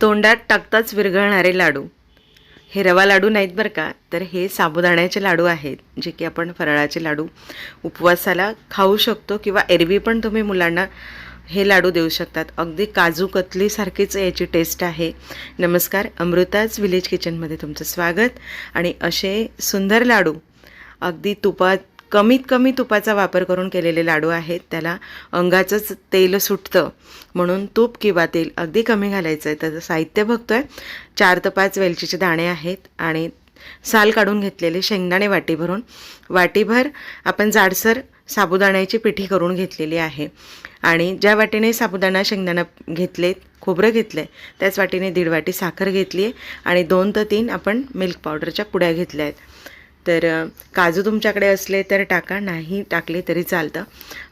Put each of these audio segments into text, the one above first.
तोंडात टाकताच विरघळणारे लाडू. हे रवा लाडू नाहीत बरं का? तर हे साबुदाण्याचे लाडू आहेत जे की आपण फराळाचे लाडू उपवासाला खाऊ शकतो किंवा एरवी पण तुम्ही मुलांना हे लाडू देऊ शकतात. अगदी काजू कतलीसारखीच याची टेस्ट आहे. नमस्कार अमृताज विलेज किचनमध्ये तुमचं स्वागत. आणि असे सुंदर लाडू अगदी तुपात कमीत कमी तुपाचा वापर करून केलेले लाडू आहेत. त्याला अंगाचंच तेल सुटतं. म्हणून तूप किंवा तेल अगदी कमी घालायचं आहे त्याचं साहित्य बघतोय. चार ते पाच वेलचीचे दाणे आहेत आणि साल काढून घेतलेले शेंगदाणे वाटी भरून वाटीभर आपण जाडसर साबुदाण्याची पिठी करून घेतलेली आहे. आणि ज्या वाटीने साबुदाणा शेंगदाणा घेतले खोबरं घेतलं आहे त्याच वाटीने दीड वाटी साखर घेतली आहे आणि दोन ते तीन आपण मिल्क पावडरच्या पुड्या घेतल्या आहेत तर काजू तुमच्याकडे असले तर टाका नाही टाकले तरी चालतं.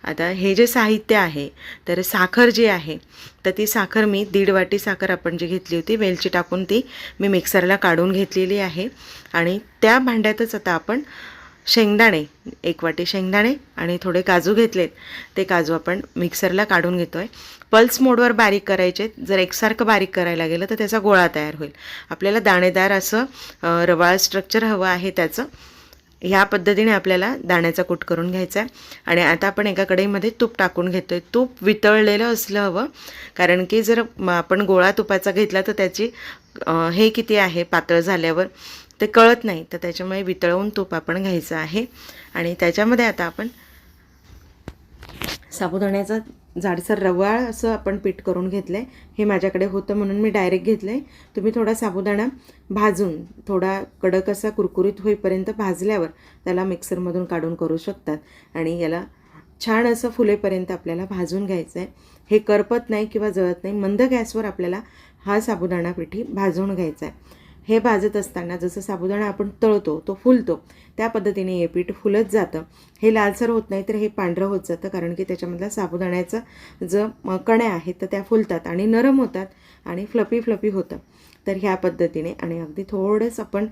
आता हे जे साहित्य आहे तर साखर जी आहे तर ती साखर मी दीड वाटी साखर आपण जी घेतली होती वेलची टाकून ती मी मिक्सरला काढून घेतलेली आहे. आणि त्या भांड्यातच आता आपण शेंगदाणे एक वाटी शेंगदाणे आणि थोडे काजू घेतलेत. ते काजू आपण मिक्सरला काढून घेतो आहे पल्स मोडवर बारीक करायचे. जर एकसारखं बारीक करायला गेलं तर त्याचा गोळा तयार होईल. आपल्याला दाणेदार असं रवाळ स्ट्रक्चर हवं आहे त्याचं. ह्या पद्धतीने आपल्याला दाण्याचा कूट करून घ्यायचा आहे. आणि आता आपण एका कढईमध्ये तूप टाकून घेतो आहे तूप वितळलेलं असलं हवं. कारण की जर आपण गोळा तुपाचा घेतला तर त्याची हे किती आहे? पातळ झाल्यावर. ते कळत नाही. तर त्याच्यामुळे वितळवून तूप आपण घ्यायचं आहे. आणि त्याच्यामध्ये आता आपण साबुदाण्याचा जाडसर रवाळ असं आपण पीठ करून घेतलं आहे हे माझ्याकडे होतं म्हणून मी डायरेक्ट घेतलं आहे तुम्ही थोडा साबुदाणा भाजून थोडा कडक असा कुरकुरीत होईपर्यंत भाजल्यावर त्याला मिक्सरमधून काढून करू शकतात. आणि याला छान असं फुलेपर्यंत आपल्याला भाजून घ्यायचं आहे हे करपत नाही किंवा जळत नाही. मंद गॅसवर आपल्याला हा साबुदाणा पिठी भाजून घ्यायचा आहे हे भाजत असताना जसं साबुदाणा आपण तळतो तो फुलतो. त्या पद्धतीने हे पीठ फुलत जातं. हे लालसर होत नाही तर हे पांढरं होत जातं कारण की त्याच्यामधला साबुदाण्याचं जो कण्या आहेत तर त्या फुलतात आणि नरम होतात आणि फ्लपी फ्लपी होतं. तर ह्या पद्धतीने आणि अगदी थोडंच आपण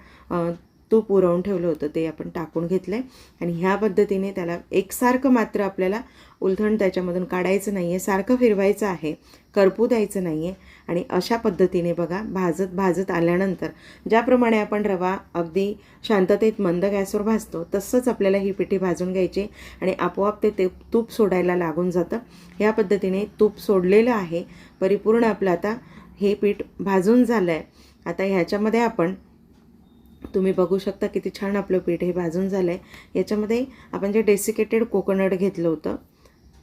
तूप उरवून ठेवलं होतं ते आपण टाकून घेतलं आहे आणि ह्या पद्धतीने त्याला एकसारखं मात्र आपल्याला उलथण त्याच्यामधून काढायचं नाही आहे सारखं फिरवायचं आहे करपू द्यायचं नाही आहे आणि अशा पद्धतीने बघा भाजत भाजत आल्यानंतर ज्याप्रमाणे आपण रवा अगदी शांततेत मंद गॅसवर भाजतो तसंच आपल्याला ही पिठी भाजून घ्यायची आणि आपोआप ते ते तूप सोडायला लागून जातं. ह्या पद्धतीने तूप सोडलेलं आहे परिपूर्ण आपलं आता हे पीठ भाजून झालं आहे आता ह्याच्यामध्ये आपण तुम्ही बघू शकता किती छान आपलं पीठ हे भाजून झालं आहे याच्यामध्ये आपण जे डेसिकेटेड कोकोनट घेतलं होतं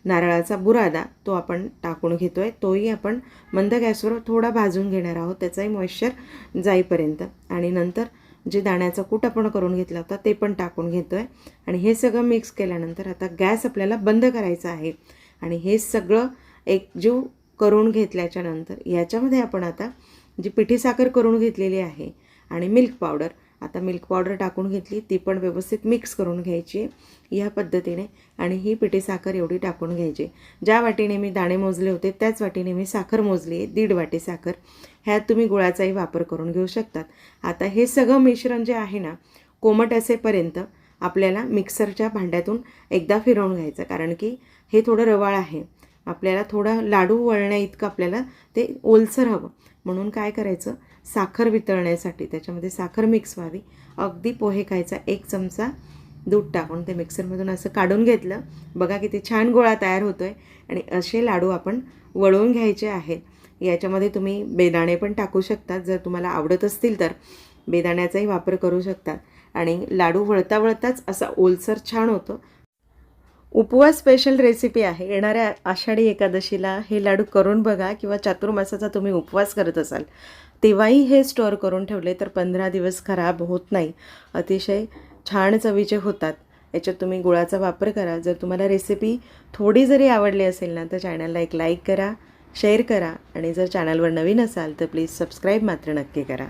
नारळाचा बुरादा तो आपण टाकून घेतो आहे तोही आपण मंद गॅसवर थोडा भाजून घेणार आहोत. त्याचाही मॉइश्चर जाईपर्यंत. आणि नंतर जे दाण्याचा कूट आपण करून घेतला होता ते पण टाकून घेतो आहे आणि हे सगळं मिक्स केल्यानंतर आता गॅस आपल्याला बंद करायचा आहे. आणि हे सगळं एकजीव करून घेतल्याच्यानंतर याच्यामध्ये आपण आता जी पिठी साखर करून घेतलेली आहे आणि मिल्क पावडर आता मिल्क पावडर टाकून घेतली ती पण व्यवस्थित मिक्स करून घ्यायची ह्या पद्धतीने आणि ही पिठी साखर एवढी टाकून घ्यायची. ज्या वाटीने मी दाणे मोजले होते त्याच वाटीने मी साखर मोजली आहे दीड वाटी साखर. ह्यात तुम्ही गुळाचाही वापर करून घेऊ शकतात. आता हे सगळं मिश्रण जे आहे ना कोमट असेपर्यंत आपल्याला मिक्सरच्या भांड्यातून एकदा फिरवून घ्यायचं कारण की हे थोडं रवाळ आहे. आपल्याला थोडं लाडू वळण्या इतकं आपल्याला ते ओलसर हवं. म्हणून काय करायचं? साखर वितळण्यासाठी त्याच्यामध्ये साखर मिक्स व्हावी. अगदी पोहे खायचा एक चमचा दूध टाकून ते मिक्सरमधून असं काढून घेतलं. बघा किती छान गोळा तयार होतो आहे आणि असे लाडू आपण वळवून घ्यायचे आहेत. याच्यामध्ये तुम्ही बेदाणे पण टाकू शकतात. जर तुम्हाला आवडत असतील तर बेदाण्याचाही वापर करू शकतात. आणि लाडू वळता वळताच असा ओलसर छान होतो. उपवास स्पेशल रेसिपी आहे. येणाऱ्या आषाढी एकादशीला हे लाडू करून बघा किंवा चातुर्मासाचा तुम्ही उपवास करत असाल तेव्हाही हे स्टोअर करून ठेवले तर पंधरा दिवस खराब होत नाही. अतिशय छान चवीचे होतात. याच्यात तुम्ही गुळाचा वापर करा. जर तुम्हाला रेसिपी थोडी जरी आवडली असेल ना तर चॅनलला एक लाईक करा शेअर करा आणि जर चॅनलवर नवीन असाल तर प्लीज सबस्क्राईब मात्र नक्की करा.